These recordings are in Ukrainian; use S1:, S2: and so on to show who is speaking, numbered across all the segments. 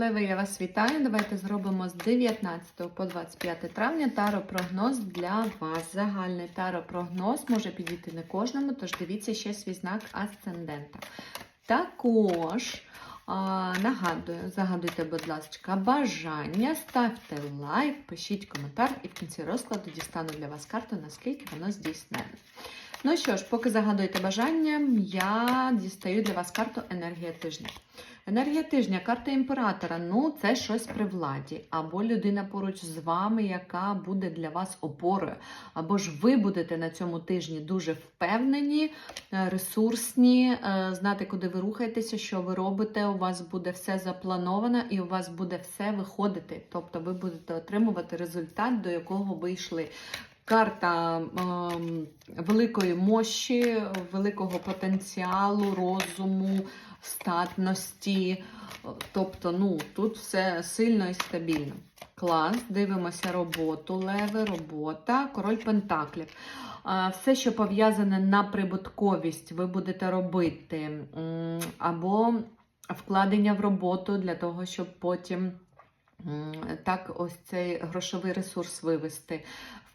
S1: Леви, я вас вітаю. Давайте зробимо з 19 по 25 травня таро-прогноз для вас. Загальний таро-прогноз може підійти не кожному, тож дивіться ще свій знак асцендента. Також а, нагадую, загадуйте, будь ласка, бажання, ставте лайк, пишіть коментар і в кінці розкладу дістану для вас карту, наскільки воно здійснене. Ну що ж, поки загадуєте бажання, я дістаю для вас карту енергія тижня. Енергія тижня, карта імператора. Ну, це щось при владі, або людина поруч з вами, яка буде для вас опорою, або ж ви будете на цьому тижні дуже впевнені, е, ресурсні, е, знати, куди ви рухаєтеся, що ви робите. У вас буде все заплановано і у вас буде все виходити. Тобто ви будете отримувати результат, до якого ви йшли. Карта ем, великої мощі, великого потенціалу, розуму, статності. Тобто, ну, тут все сильно і стабільно. Клас, дивимося роботу, леви, робота, король Пентаклів. Все, що пов'язане на прибутковість, ви будете робити, або вкладення в роботу для того, щоб потім так ось цей грошовий ресурс вивести.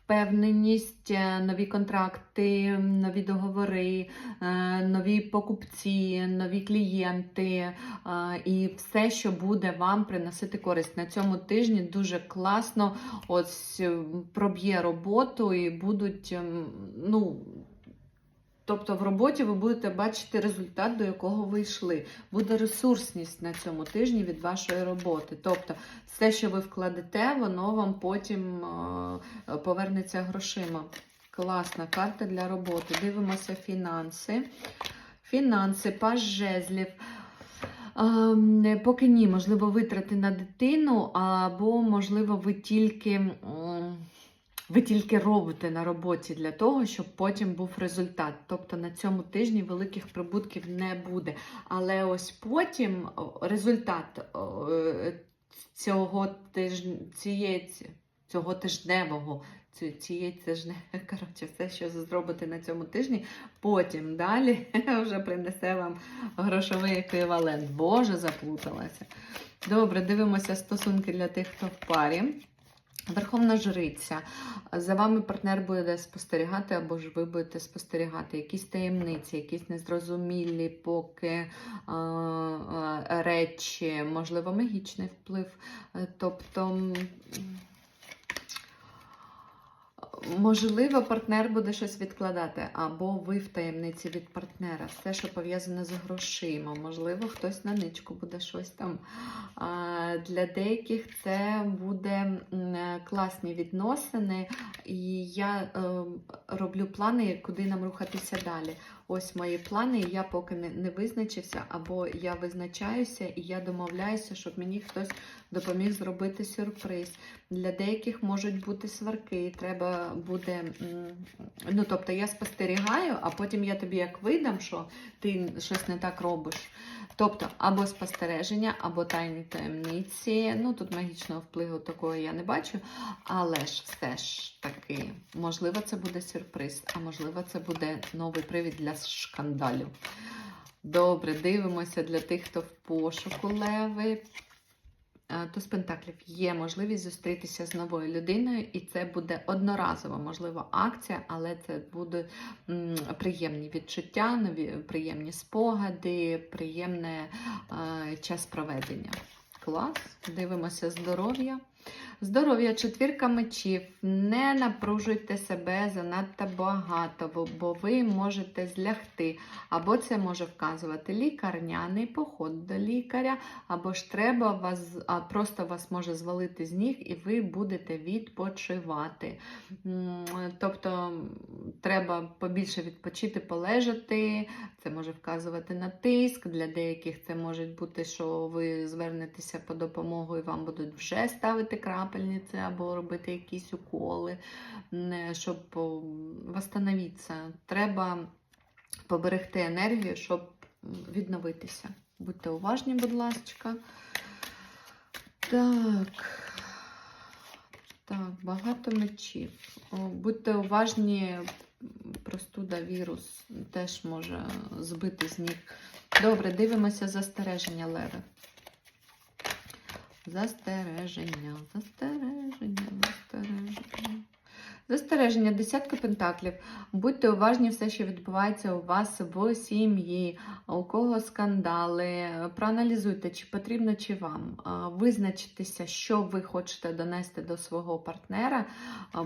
S1: Впевненість, е, нові контракти, нові договори, е, нові покупці, нові клієнти е, і все, що буде вам приносити користь. На цьому тижні дуже класно ось проб'є роботу і будуть, ну. Тобто в роботі ви будете бачити результат, до якого ви йшли. Буде ресурсність на цьому тижні від вашої роботи. Тобто, все, що ви вкладете, воно вам потім е, повернеться грошима. Класна карта для роботи. Дивимося фінанси. Фінанси, паж жезлів. Ем, Поки ні, можливо, витрати на дитину, або, можливо, ви тільки. Ви тільки робите на роботі для того, щоб потім був результат. Тобто на цьому тижні великих прибутків не буде. Але ось потім результат е, цього тижня, цього тижневого. Цієї тижне, коротше, все, що зробите на цьому тижні, потім далі вже принесе вам грошовий еквівалент. Боже, заплуталася. Добре, дивимося стосунки для тих, хто в парі. Верховна жриця. За вами партнер буде спостерігати, або ж ви будете спостерігати якісь таємниці, якісь незрозумілі поки е, речі, можливо, магічний вплив. Е, Тобто, можливо, партнер буде щось відкладати, або ви в таємниці від партнера. Все, що пов'язане з грошима. Можливо, хтось на ничку буде щось там. Для деяких це буде класні відносини, і я е, роблю плани, куди нам рухатися далі. Ось мої плани, я поки не визначився, або я визначаюся і я домовляюся, щоб мені хтось допоміг зробити сюрприз. Для деяких можуть бути сварки, треба буде. Ну, тобто я спостерігаю, а потім я тобі як видам, що ти щось не так робиш. Тобто, або спостереження, або тайні таємниці. Ну, тут магічного впливу такого я не бачу, але ж все ж таки, можливо, це буде сюрприз, а можливо, це буде новий привід для шкандалів. Добре, дивимося для тих, хто в пошуку леви. Е, Туз Пентаклів є можливість зустрітися з новою людиною, і це буде одноразова, можливо, акція, але це буде приємні відчуття, нові приємні спогади, приємне е, час проведення. Клас. Дивимося здоров'я. Здоров'я, четвірка мечів. Не напружуйте себе занадто багато, бо, ви можете злягти. Або це може вказувати лікарняний поход до лікаря, або ж треба вас, а просто вас може звалити з ніг, і ви будете відпочивати. Тобто треба побільше відпочити, полежати. Це може вказувати на тиск. Для деяких це може бути, що ви звернетеся по допомогу і вам будуть вже ставити крапельниці або робити якісь уколи, щоб о, восстановитися. Треба поберегти енергію, щоб відновитися. Будьте уважні, будь ласка. Так. Так, багато мечів. Будьте уважні, простуда, вірус теж може збити з ніг. Добре, дивимося застереження леви. Застереження, застереження, застереження. Застереження, десятка пентаклів. Будьте уважні все, що відбувається у вас в сім'ї, у кого скандали. Проаналізуйте, чи потрібно чи вам. Визначитися, що ви хочете донести до свого партнера.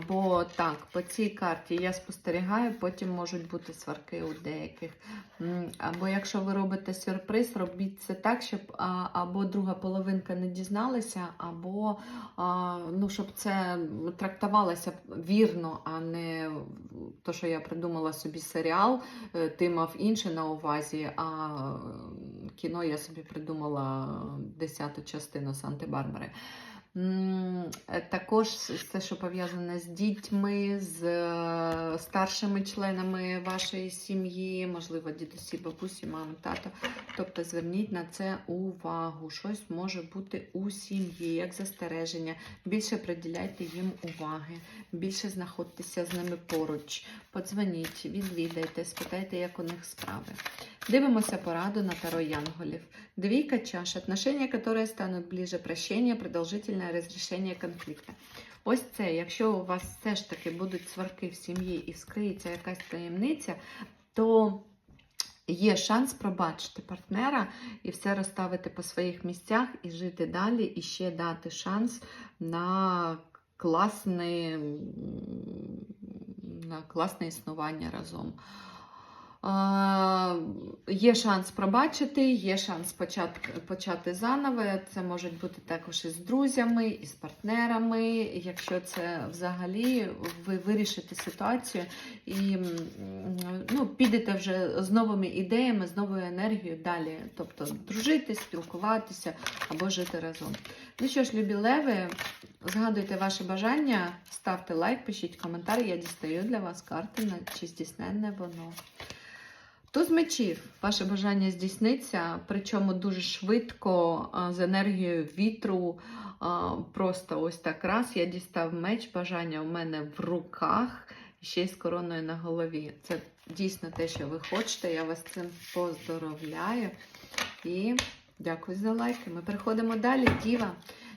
S1: Бо так, по цій карті я спостерігаю, потім можуть бути сварки у деяких. Або якщо ви робите сюрприз, робіть це так, щоб або друга половинка не дізналася, або ну, щоб це трактувалося вірно, а не то, що я придумала собі серіал, е, ти мав інше на увазі, а кіно я собі придумала десяту частину Санти-Барбари. Е, Також все, що пов'язане з дітьми, з е, старшими членами вашої сім'ї, можливо, дідусі, бабусі, мами, тато. Тобто зверніть на це увагу. Щось може бути у сім'ї, як застереження. Більше приділяйте їм уваги, більше знаходьтеся з ними поруч. Подзвоніть, відвідайте, спитайте, як у них справи. Дивимося пораду на Таро Янголів. Двійка чаш. Отношения, которые станут ближе, прощение, продовжительне розрішення конфлікту. Ось це, якщо у вас все ж таки будуть сварки в сім'ї і вскриється якась таємниця, то є шанс пробачити партнера і все розставити по своїх місцях і жити далі, і ще дати шанс на класне, на класне існування разом. Є шанс пробачити, є шанс почати, почати заново. Це можуть бути також і з друзями, і з партнерами. Якщо це взагалі ви вирішите ситуацію і ну, підете вже з новими ідеями, з новою енергією далі. Тобто дружити, спілкуватися або жити разом. Ну що ж, любі леви, згадуйте ваше бажання, ставте лайк, пишіть коментар. Я дістаю для вас карти на чи здійсненне воно. Туз мечів, ваше бажання здійсниться, причому дуже швидко, з енергією вітру. Просто ось так раз я дістав меч, бажання у мене в руках, ще й з короною на голові. Це дійсно те, що ви хочете. Я вас цим поздоровляю. І дякую за лайки. Ми переходимо далі. Діва.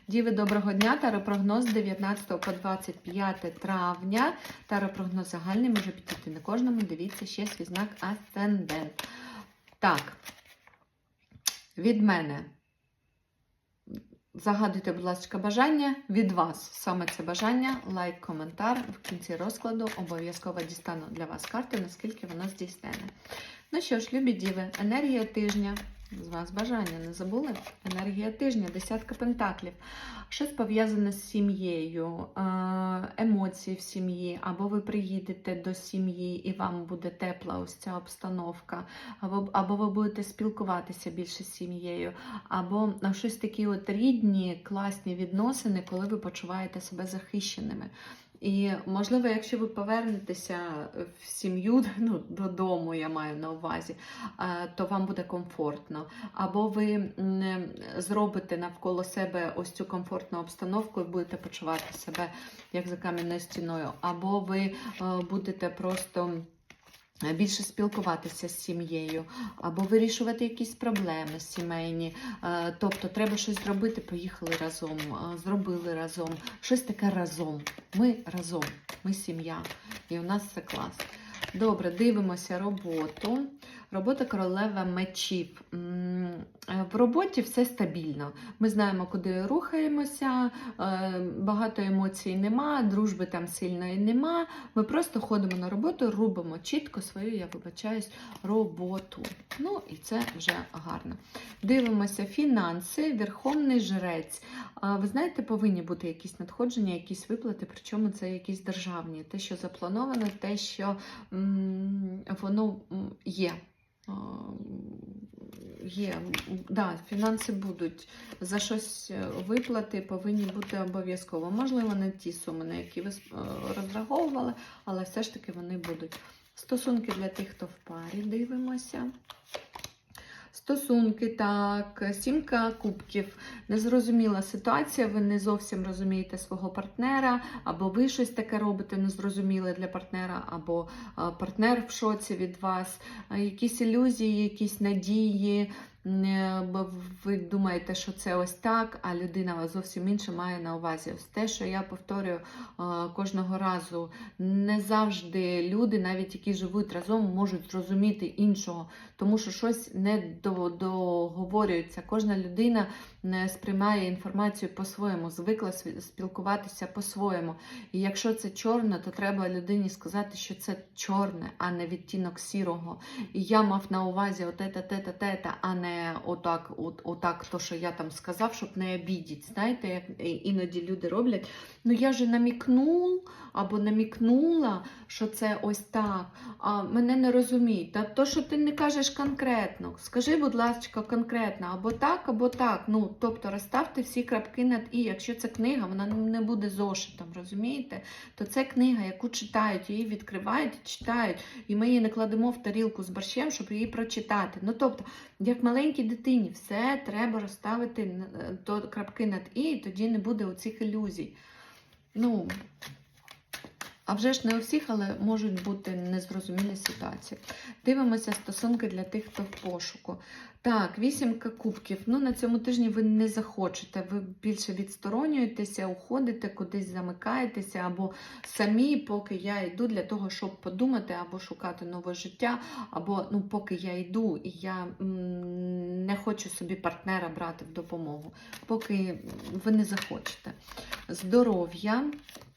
S1: Діви, доброго дня. Таропрогноз з 19 по 25 травня. Таропрогноз загальний може підійти на кожному. Дивіться ще свій знак Асцендент. Так, від мене. Загадуйте, будь ласка, бажання від вас. Саме це бажання, лайк, коментар. В кінці розкладу обов'язково дістану для вас карти, наскільки воно здійснене. Ну що ж, любі діви, енергія тижня. З вас бажання не забули? Енергія тижня, десятка пентаклів. Щось пов'язане з сім'єю, е, емоції в сім'ї, або ви приїдете до сім'ї і вам буде тепла ось ця обстановка, або, або ви будете спілкуватися більше з сім'єю, або щось такі от рідні, класні відносини, коли ви почуваєте себе захищеними. І, можливо, якщо ви повернетеся в сім'ю, ну, додому, я маю на увазі, е, то вам буде комфортно. Або ви зробите навколо себе ось цю комфортну обстановку і будете почувати себе як за кам'яною стіною, або ви е, будете просто. Більше спілкуватися з сім'єю, або вирішувати якісь проблеми сімейні. Е, Тобто треба щось зробити, поїхали разом, е, зробили разом, щось таке разом. Ми разом, ми сім'я, і у нас все клас. Добре, дивимося роботу. Робота королева мечів. Е, В роботі все стабільно. Ми знаємо, куди рухаємося, е, багато емоцій нема, дружби там сильної нема. Ми просто ходимо на роботу, робимо чітко свою, я вибачаюсь, роботу. Ну і це вже гарно. Дивимося фінанси, верховний жрець. Ви знаєте, повинні бути якісь надходження, якісь виплати, причому це якісь державні. Те, що заплановано, те, що м, воно є. Є, да, фінанси будуть. За щось е, виплати повинні бути обов'язково. Можливо, не ті суми, на які ви е, розраховували, але все ж таки вони будуть. Стосунки для тих, хто в парі, дивимося. Стосунки, так, сімка кубків. Незрозуміла ситуація, ви не зовсім розумієте свого партнера, або ви щось таке робите незрозуміле для партнера, або партнер в шоці від вас, якісь ілюзії, якісь надії. Ви думаєте, що це ось так, а людина зовсім інше має на увазі. Ось те, що я повторюю е, кожного разу, не завжди люди, навіть які живуть разом, можуть зрозуміти іншого, тому що щось не договорюється. Кожна людина не сприймає інформацію по-своєму, звикла спілкуватися по-своєму. І якщо це чорне, то треба людині сказати, що це чорне, а не відтінок сірого. І я мав на увазі от ета, тета, тета, а не отак, от, отак, то, що я там сказав, щоб не обідіть. Знаєте, як іноді люди роблять. Ну я же намікнув або намікнула, що це ось так, а мене не розуміють. Та то, що ти не кажеш конкретно, скажи, будь ласка, конкретно, або так, або так. Ну, тобто розставте всі крапки над і. Якщо це книга, вона не буде зошитом, розумієте? То це книга, яку читають, її відкривають читають. І ми її не кладемо в тарілку з борщем, щоб її прочитати. Ну, тобто, як маленькій дитині, все треба розставити е, то крапки над і, і тоді не буде оцих ілюзій. Ну, а вже ж не у всіх, але можуть бути незрозумілі ситуації. Дивимося стосунки для тих, хто в пошуку. Так, вісімка кубків. Ну, на цьому тижні ви не захочете. Ви більше відсторонюєтеся, уходите, кудись замикаєтеся, або самі, поки я йду для того, щоб подумати, або шукати нове життя, або ну, поки я йду і я м, не хочу собі партнера брати в допомогу, поки ви не захочете. Здоров'я.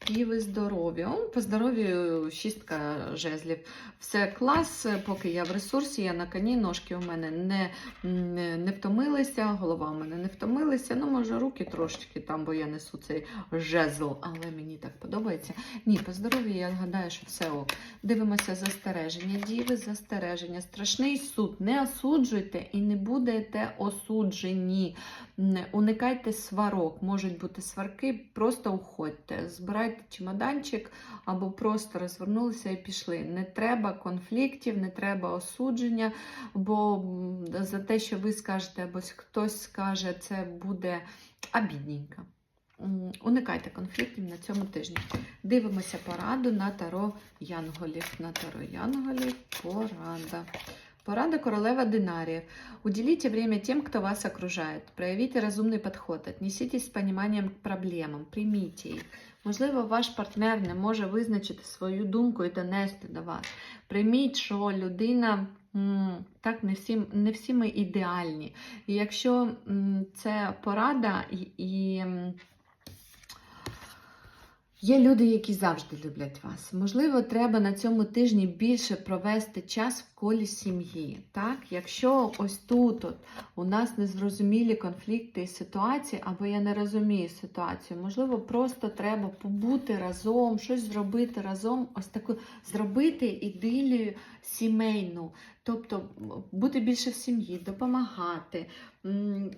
S1: І ви здорові. По здоров'ю шістка жезлів. Все клас, поки я в ресурсі, я на коні, ножки у мене не, не, не втомилися, голова у мене не втомилася. Ну, може, руки трошечки там, бо я несу цей жезл, але мені так подобається. Ні, по здоров'ю я гадаю, що все ок. Дивимося застереження. Діви, застереження. Страшний суд. Не осуджуйте і не будете осуджені. Не уникайте сварок. Можуть бути сварки, просто уходьте. Збирайте чемоданчик або просто розвернулися і пішли. Не треба конфліктів, не треба осудження, бо за те, що ви скажете, або хтось скаже, це буде обідненько. Уникайте конфліктів на цьому тижні. Дивимося пораду на таро Янголів. На таро Янголів порада. Порада королева Динария. Уделите время тем, кто вас окружает. Проявите разумный подход. Отнеситесь с пониманием к проблемам. Примите їх. Можливо, ваш партнер не може визначити свою думку і донести до вас. Прийміть, що людина так не всі, не всі ми ідеальні. І якщо це порада і. Є люди, які завжди люблять вас. Можливо, треба на цьому тижні більше провести час в колі сім'ї. Так? Якщо ось тут от, у нас незрозумілі конфлікти і ситуації, або я не розумію ситуацію, можливо, просто треба побути разом, щось зробити разом, ось таку зробити ідилію сімейну. Тобто бути більше в сім'ї, допомагати. Е,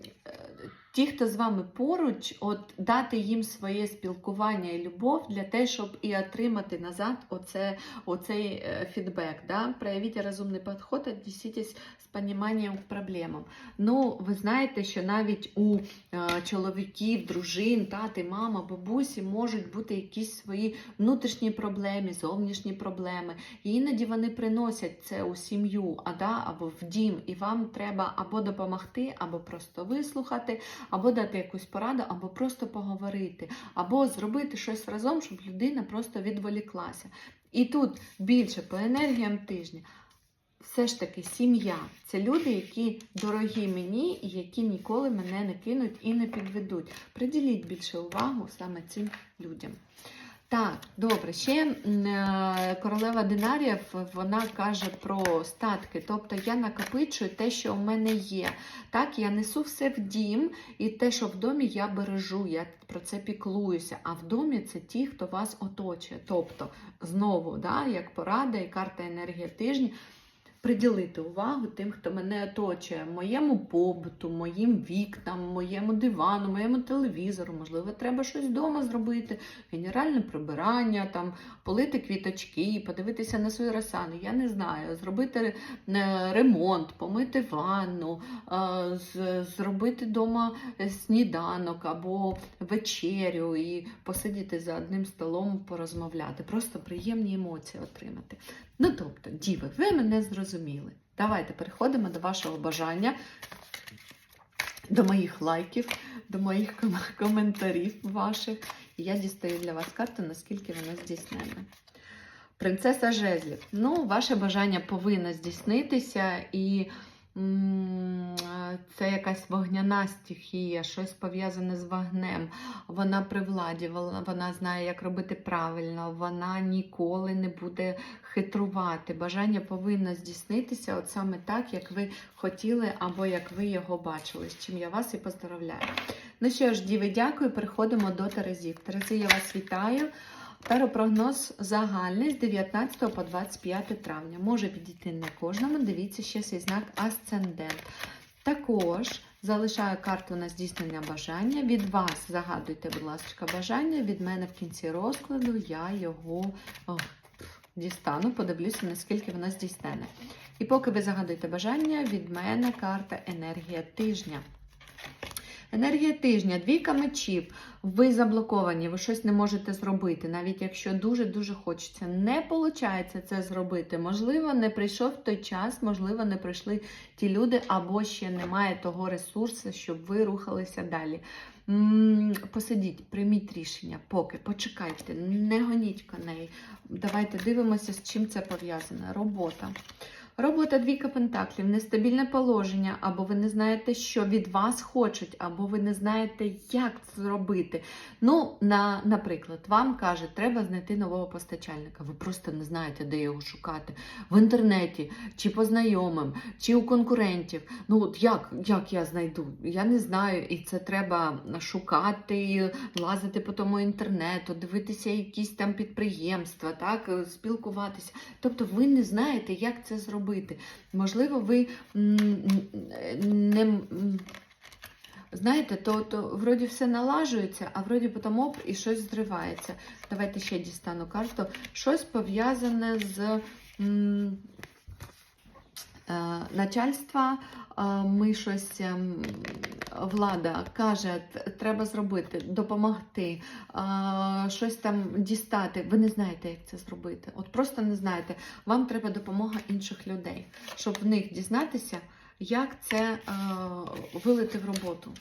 S1: Ті, хто з вами поруч, от дати їм своє спілкування і любов для того, щоб і отримати назад оце, оцей е, фідбек. Да? Проявіть розумний підход, віднесітесь з поніманням к проблемам. Ну, ви знаєте, що навіть у е, чоловіків, дружин, тати, мама, бабусі можуть бути якісь свої внутрішні проблеми, зовнішні проблеми. І іноді вони приносять це у сім'ю, а да, або в дім, і вам треба або допомогти, або просто вислухати, або дати якусь пораду, або просто поговорити, або зробити щось разом, щоб людина просто відволіклася. І тут більше по енергіям тижня. Все ж таки, сім'я це люди, які дорогі мені і які ніколи мене не кинуть і не підведуть. Приділіть більше увагу саме цим людям. Так, добре, ще е, королева динарів вона каже про статки. Тобто я накопичую те, що у мене є. Так, я несу все в дім, і те, що в домі я бережу, я про це піклуюся. А в домі це ті, хто вас оточує. Тобто, знову, да, як порада і карта енергія тижня. Приділити увагу тим, хто мене оточує, моєму побуту, моїм вікнам, моєму дивану, моєму телевізору. Можливо, треба щось вдома зробити, генеральне прибирання, там, полити квіточки, подивитися на свою росану. Я не знаю, зробити е, ремонт, помити ванну, е, зробити вдома сніданок або вечерю і посидіти за одним столом, порозмовляти. Просто приємні емоції отримати. Ну, тобто, діви, ви мене зрозуміли. Давайте переходимо до вашого бажання, до моїх лайків, до моїх ком- коментарів ваших. І я дістаю для вас карту, наскільки вона здійснена. Принцеса жезлів. Ну, ваше бажання повинно здійснитися, і це якась вогняна стихія, щось пов'язане з вогнем. Вона при владі, вона, знає, як робити правильно, вона ніколи не буде хитрувати. Бажання повинно здійснитися от саме так, як ви хотіли, або як ви його бачили, з чим я вас і поздравляю. Ну що ж, діви, дякую. Переходимо до Терезів. Терези, я вас вітаю. Таропрогноз загальний з 19 по 25 травня. Може підійти не кожному. Дивіться ще свій знак Асцендент. Також залишаю карту на здійснення бажання. Від вас загадуйте, будь ласка, бажання. Від мене в кінці розкладу я його о, дістану, подивлюся, наскільки воно здійснене. І поки ви загадуєте бажання, від мене карта енергія тижня. Енергія тижня, двійка мечів. Ви заблоковані, ви щось не можете зробити, навіть якщо дуже-дуже хочеться. Не виходить це зробити. Можливо, не прийшов той час, можливо, не прийшли ті люди, або ще немає того ресурсу, щоб ви рухалися далі. Посидіть, прийміть рішення, поки почекайте, не гоніть коней. Давайте дивимося, з чим це пов'язане. Робота. Робота двійка пентаклів, нестабільне положення, або ви не знаєте, що від вас хочуть, або ви не знаєте, як це зробити. Ну, на, наприклад, вам каже, треба знайти нового постачальника. Ви просто не знаєте, де його шукати. В інтернеті, чи по знайомим, чи у конкурентів. Ну, от як, як я знайду? Я не знаю, і це треба шукати, лазити по тому інтернету, дивитися якісь там підприємства, так, спілкуватися. Тобто ви не знаєте, як це зробити. Можливо, ви не. Знаєте, то, то вроді все налажується, а вроді потім оп, і щось зривається. Давайте ще дістану карту. Щось пов'язане з м, начальства. е, Ми щось ем, влада каже, треба зробити, допомогти, е, щось там дістати. Ви не знаєте, як це зробити. От просто не знаєте. Вам треба допомога інших людей, щоб в них дізнатися, як це е, вилити в роботу.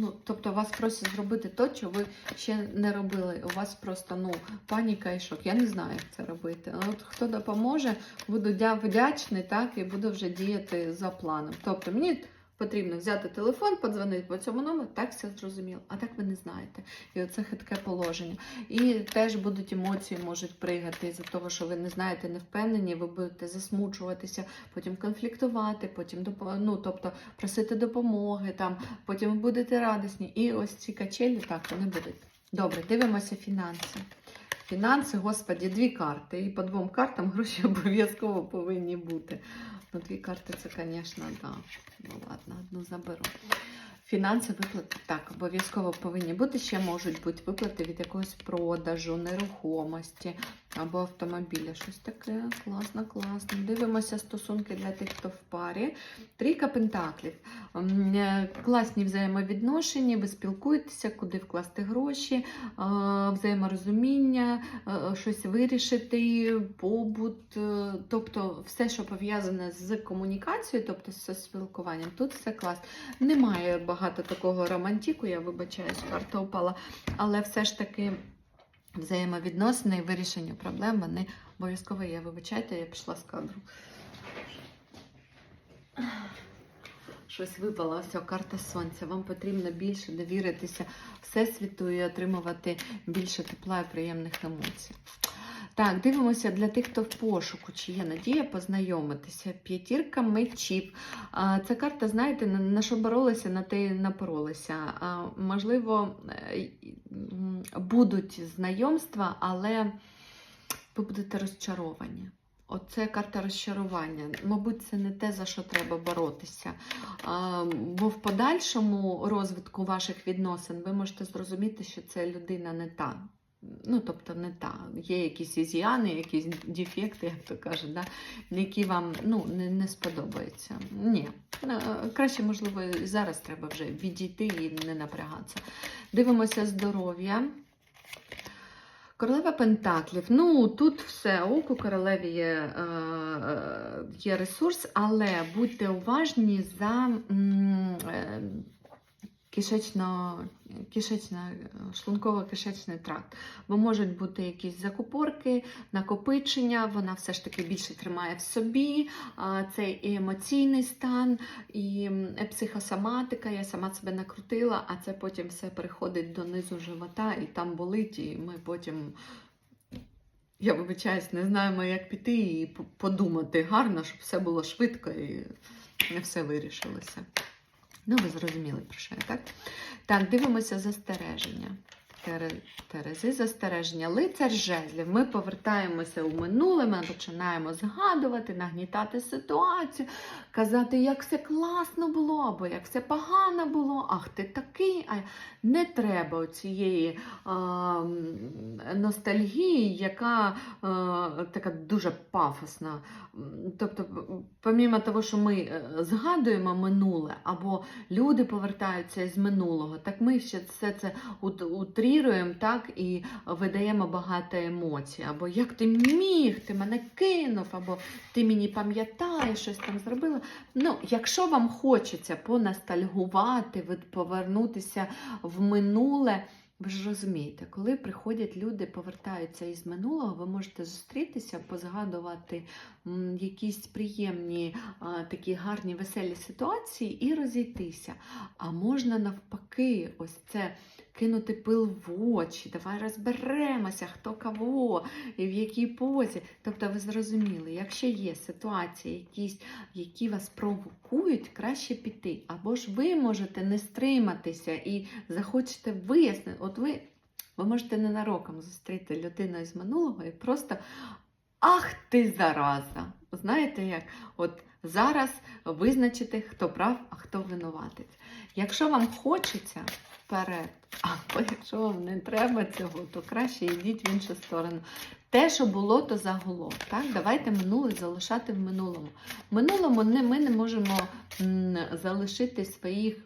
S1: Ну, тобто вас просять зробити те, що ви ще не робили. У вас просто ну, паніка і шок. Я не знаю, як це робити. Але От хто допоможе, буду вдячний, так, і буду вже діяти за планом. Тобто мені потрібно взяти телефон, подзвонити по цьому номеру, так все зрозуміло. А так ви не знаєте. І оце хитке положення. І теж будуть емоції, можуть пригати із-за того, що ви не знаєте, не впевнені, ви будете засмучуватися, потім конфліктувати, потім ну, тобто просити допомоги, там, потім будете радісні. І ось ці качелі так вони будуть. Добре, дивимося фінанси. Фінанси, господі, дві карти. І по двом картам гроші обов'язково повинні бути. Ну, дві карти це, звісно, да. Ну ладно, одну заберу. Фінанси виплати так, обов'язково повинні бути. Ще можуть бути виплати від якогось продажу, нерухомості або автомобіля. Щось таке класно, класно. Дивимося стосунки для тих, хто в парі. Трійка пентаклів. Е, Класні взаємовідношення, ви спілкуєтеся, куди вкласти гроші, е, взаєморозуміння, е, щось вирішити, побут, тобто все, що пов'язане з комунікацією, тобто з спілкуванням, тут все клас. Немає багато такого романтику, я вибачаюсь, карта упала, але все ж таки взаємовідносини і вирішення проблем вони обов'язково є. Вибачайте, я пішла з кадру. Щось випало, ось карта сонця. Вам потрібно більше довіритися Всесвіту і отримувати більше тепла і приємних емоцій. Так, дивимося для тих, хто в пошуку, чи є надія познайомитися. П'ятірка мечів. Ця карта, знаєте, на, що боролися, на те й напоролися. Можливо, е, будуть знайомства, але ви будете розчаровані. Оце карта розчарування. Мабуть, це не те, за що треба боротися. Бо в подальшому розвитку ваших відносин ви можете зрозуміти, що це людина не та. Ну, тобто не та. Є якісь ізіани, якісь дефекти, як то кажуть, да? які вам ну, не, не сподобаються. Ні. Е, Краще, можливо, і зараз треба вже відійти і не напрягатися. Дивимося здоров'я. Королева Пентаклів. Ну, тут все ок, у королеві є, е, е, є ресурс, але будьте уважні за кишечно, кишечно, шлунково-кишечний тракт. Бо можуть бути якісь закупорки, накопичення, вона все ж таки більше тримає в собі цей і емоційний стан, і психосоматика. Я сама себе накрутила, а це потім все переходить до низу живота і там болить, і ми потім. Я вибачаюсь, не знаємо, як піти і подумати гарно, щоб все було швидко і не все вирішилося. Ну, ви зрозуміли, про що я, так? Так, дивимося застереження. Тере- Терези застереження. Лицар жезлів. Ми повертаємося у минуле, ми починаємо згадувати, нагнітати ситуацію, казати, як все класно було, або як все погано було, ах ти такий. А не треба цієї ностальгії, яка е, така дуже пафосна. Тобто, помімо того, що ми е, згадуємо минуле, або люди повертаються з минулого, так ми ще все це ут- утріруємо так, і видаємо багато емоцій. Або як ти міг, ти мене кинув, або ти мені пам'ятаєш, щось там зробила. Ну, якщо вам хочеться поностальгувати, від- повернутися в минуле. Ви ж розумієте, коли приходять люди, повертаються із минулого, ви можете зустрітися, позгадувати якісь приємні, такі гарні, веселі ситуації і розійтися. А можна навпаки, ось це кинути пил в очі, давай розберемося, хто кого і в якій позі. Тобто, ви зрозуміли, якщо є ситуації, якісь, які вас провокують, краще піти. Або ж ви можете не стриматися і захочете вияснити. От ви, ви можете ненароком зустріти людину із минулого і просто ах ти зараза! Знаєте як? От зараз визначити, хто прав, а хто винуватець. Якщо вам хочеться, вперед. Або якщо вам не треба цього, то краще йдіть в іншу сторону. Те, що було, то загуло. Так? Давайте минуле залишати в минулому. В минулому ми не можемо залишити своїх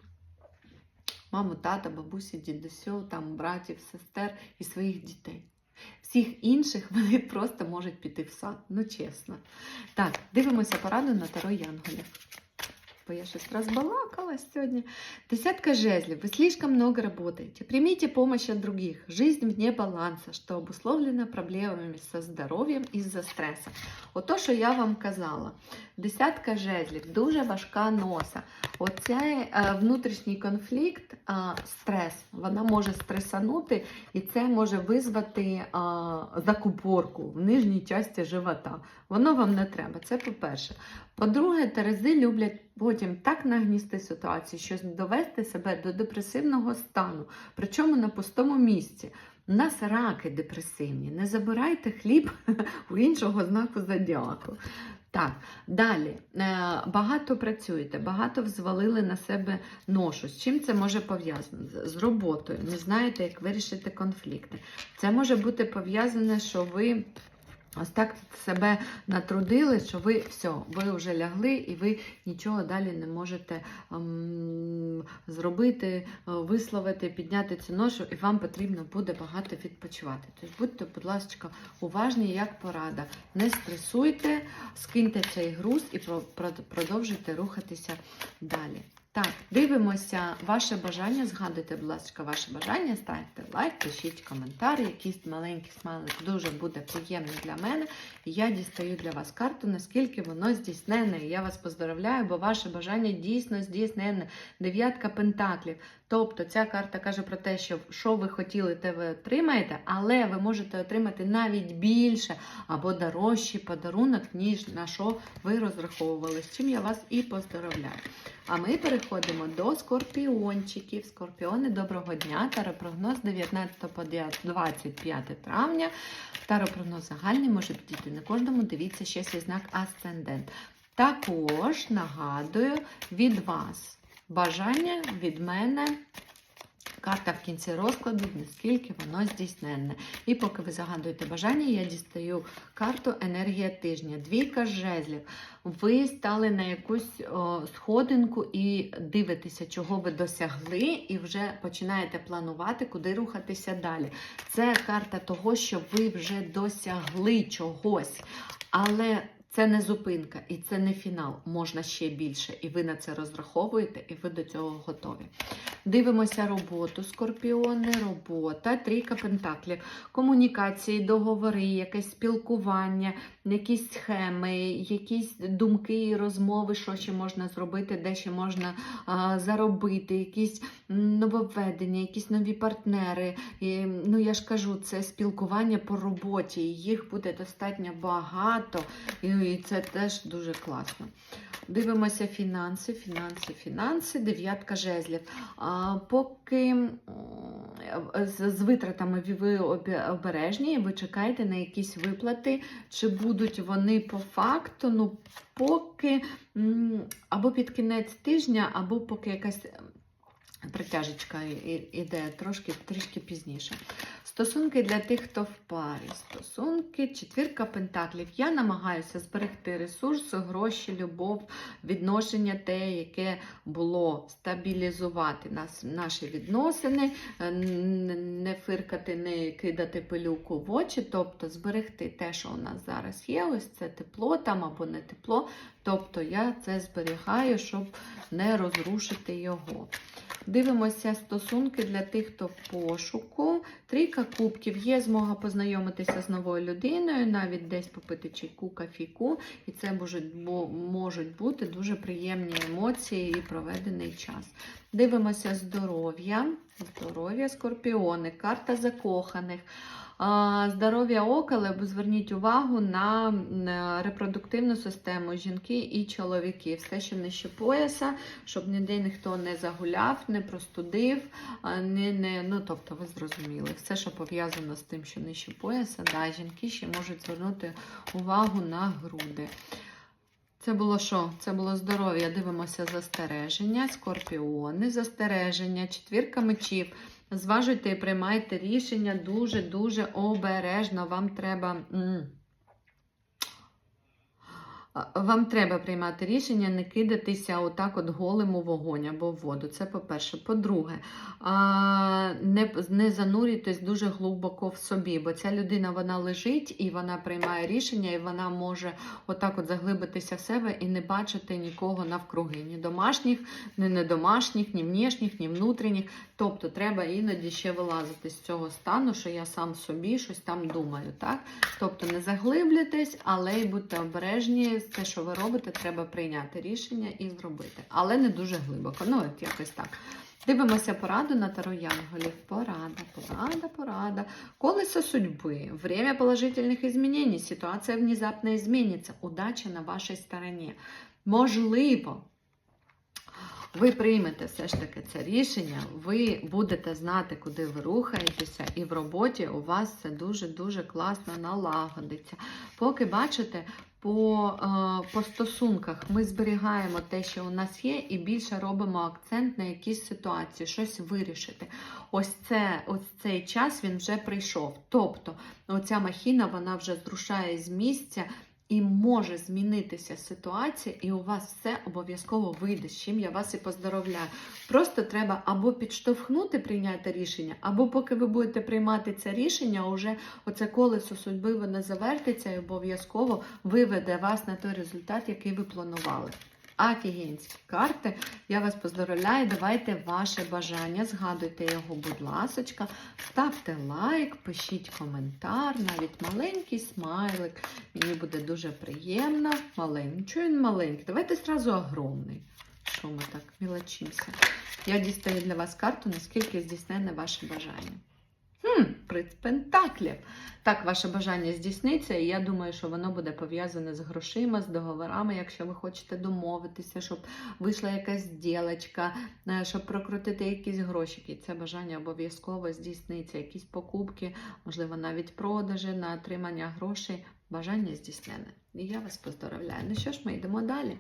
S1: маму, тата, бабусі, дідусю, там, братів, сестер і своїх дітей. Всіх інших вони просто можуть піти в сад, ну чесно. Так, дивимося пораду на Таро Янголів. Бо я щось разбалакала сегодня. Десятка жезлов. Вы слишком много работаете. Примите помощь от других. Жизнь вне баланса, что обусловлено проблемами со здоров'ям із-за стресу. Ото, що я вам казала. Десятка жезлів, дуже важка носа. Оцей внутрішній конфлікт, е, стрес, вона може стресанути, і це може визвати е, закупорку в нижній часті живота. Воно вам не треба. Це по-перше. По-друге, терези люблять потім так нагністи ситуацію, що довести себе до депресивного стану, причому на пустому місці. У нас раки депресивні. Не забирайте хліб у іншого знаку зодіаку. Так, далі. Е, Багато працюєте, багато взвалили на себе ношу. З чим це може пов'язано? З- З роботою. Не знаєте, як вирішити конфлікти. Це може бути пов'язане, що ви. Ось так себе натрудили, що ви все, ви вже лягли і ви нічого далі не можете ем, зробити, е, висловити, підняти цю ношу, і вам потрібно буде багато відпочивати. Тож будьте, будь ласка, уважні, як порада. Не стресуйте, скиньте цей груз і про- про- продовжуйте рухатися далі. Так, дивимося ваше бажання. Згадуйте, будь ласка, ваше бажання, ставте лайк, пишіть коментар, якийсь маленький смайлик дуже буде приємний для мене. Я дістаю для вас карту, наскільки воно здійснене. Я вас поздравляю, бо ваше бажання дійсно здійснене. Дев'ятка пентаклів. Тобто ця карта каже про те, що що ви хотіли, те ви отримаєте, але ви можете отримати навіть більше або дорожчий подарунок, ніж на що ви розраховували. З чим я вас і поздравляю. А ми переходимо до скорпіончиків. Скорпіони, доброго дня. Таропрогноз 19 по 25 травня. Таропрогноз загальний може підійти на кожному. Дивіться ще свій знак асцендент. Також нагадую від вас бажання від мене Карта в кінці розкладу, наскільки воно здійсненне. І поки ви загадуєте бажання, я дістаю карту енергія тижня. Двійка жезлів. Ви стали на якусь о, сходинку і дивитеся, чого ви досягли, і вже починаєте планувати, куди рухатися далі. Це карта того, що ви вже досягли чогось, але це не зупинка і це не фінал. Можна ще більше. І ви на це розраховуєте, і ви до цього готові. Дивимося роботу скорпіони, робота, трійка пентаклів, комунікації, договори, якесь спілкування, якісь схеми, якісь думки розмови, що ще можна зробити, де ще можна а, заробити, якісь нововведення, якісь нові партнери. І, ну я ж кажу, це спілкування по роботі. Їх буде достатньо багато, і, і це теж дуже класно. Дивимося фінанси, фінанси, фінанси, дев'ятка жезлів. А, поки з, витратами ви- ви обе- обережні, ви чекаєте на якісь виплати, чи будуть вони по факту, ну поки або під кінець тижня, або поки якась притяжечка іде трошки трішки пізніше. Стосунки для тих, хто в парі. Стосунки, четвірка пентаклів. Я намагаюся зберегти ресурси, гроші, любов, відношення те, яке було стабілізувати нас, наші відносини, е, не фиркати, не кидати пилюку в очі, тобто зберегти те, що у нас зараз є. Ось це тепло там або не тепло. Тобто я це зберігаю, щоб не розрушити його. Дивимося стосунки для тих, хто в пошуку. Трійка кубків є змога познайомитися з новою людиною, навіть десь попити чайку, кафіку, і це можуть бути дуже приємні емоції і проведений час. Дивимося здоров'я. Здоров'я скорпіони, карта закоханих. Здоров'я ока, але зверніть увагу на репродуктивну систему жінки і чоловіки. Все, що нижче пояса, щоб ніде ніхто не загуляв, не простудив, не, не, ну тобто ви зрозуміли. Все, що пов'язано з тим, що нижче пояса, да, жінки ще можуть звернути увагу на груди. Це було що? Це було здоров'я. Дивимося застереження, скорпіони, застереження, четвірка мечів. Зважуйте і приймайте рішення дуже-дуже обережно. Вам треба. Вам треба приймати рішення, не кидатися отак от голим у вогонь або в воду. Це по-перше. По-друге, не, не занурюйтесь дуже глибоко в собі, бо ця людина вона лежить і вона приймає рішення, і вона може отак от заглибитися в себе і не бачити нікого навкруги. Ні домашніх, ні недомашніх, ні внішніх, ні внутрішніх. Тобто треба іноді ще вилазити з цього стану, що я сам собі щось там думаю. Так? Тобто не заглиблюйтесь, але й будьте обережні. Те, що ви робите, треба прийняти рішення і зробити. Але не дуже глибоко. Ну, от якось так. Дивимося пораду на Таро Янголів. Порада, порада, порада. Колесо судьбы. Время положительных изменений. Ситуація внезапно зміниться. Удача на вашій стороні. Можливо, ви приймете все ж таки це рішення, ви будете знати, куди ви рухаєтеся, і в роботі у вас це дуже-дуже класно налагодиться. Поки бачите, по, е, по стосунках ми зберігаємо те, що у нас є, і більше робимо акцент на якісь ситуації, щось вирішити. Ось це, ось цей час він вже прийшов. Тобто, оця махіна вона вже зрушає з місця. І може змінитися ситуація, і у вас все обов'язково вийде, з чим я вас і поздоровляю. Просто треба або підштовхнути прийняти рішення, або поки ви будете приймати це рішення, уже оце колесо судьби воно завертиться і обов'язково виведе вас на той результат, який ви планували. Офігенські карти. Я вас поздоровляю. Давайте ваше бажання. Згадуйте його, будь ласочка. Ставте лайк, пишіть коментар, навіть маленький смайлик. Мені буде дуже приємно. Маленький. Чого він маленький? Давайте зразу огромний. Що ми так мілочимося? Я дістаю для вас карту, наскільки здійснене ваше бажання. Хм, приз пентаклів. Так, ваше бажання здійсниться, і я думаю, що воно буде пов'язане з грошима, з договорами, якщо ви хочете домовитися, щоб вийшла якась ділочка, е, щоб прокрутити якісь грошики. Це бажання обов'язково здійсниться. Якісь покупки, можливо, навіть продажі на отримання грошей. Бажання здійснене. І я вас поздоровляю. Ну що ж, ми йдемо далі.